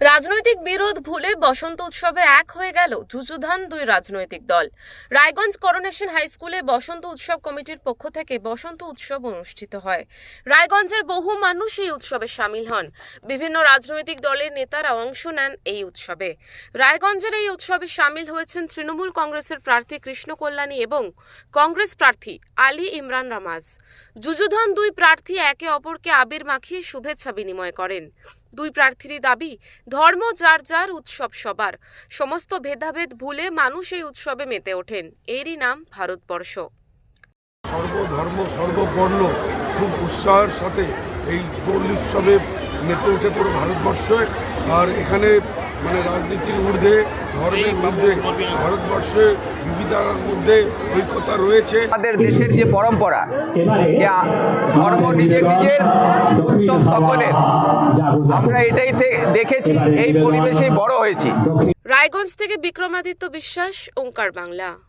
রাজনৈতিক বিরোধ ভুলে বসন্ত উৎসবে এক হয়ে গেল যুযুধান দুই রাজনৈতিক দল। রায়গঞ্জ করোনেশন হাই স্কুলে বসন্ত উৎসব কমিটির পক্ষ থেকে বসন্ত উৎসব অনুষ্ঠিত হয়। রায়গঞ্জের বহু মানুষ এই উৎসবে সামিল হন। বিভিন্ন রাজনৈতিক দলের নেতারা অংশ নেন এই উৎসবে। রায়গঞ্জের এই উৎসবে সামিল হয়েছেন তৃণমূল কংগ্রেসের প্রার্থী কৃষ্ণ কল্যাণী এবং কংগ্রেস প্রার্থী আলী ইমরান রামাজ। যুযুধান দুই প্রার্থী একে অপরকে আবির মাখিয়ে শুভেচ্ছা বিনিময় করেন। দুই প্রার্থীরই দাবি, ধর্ম যার যার উৎসব সবার। সমস্ত ভেদাভেদ ভুলে মানুষ এই উৎসবে মেতে ওঠেন। এরই নাম ভারতবর্ষ। সর্বধর্ম, সর্ববর্ণ খুব উৎসাহের সাথে এই দোল উৎসবে মেতে উঠে পুরো ভারতবর্ষে। আর এখানে মানে রাজনীতির ঊর্ধ্বে ধর্মের ঊর্ধ্বে ভারতবর্ষে বিবিধার মধ্যে ঐক্যতা রয়েছে। আমাদের দেশের যে পরম্পরা ধর্ম নিজের নিজের উৎসব সকলের আমরা এটাই দেখেছি এই পরিবেশে বড় হয়েছি। রায়গঞ্জ থেকে বিক্রমাদিত্য বিশ্বাস ওঙ্কার বাংলা।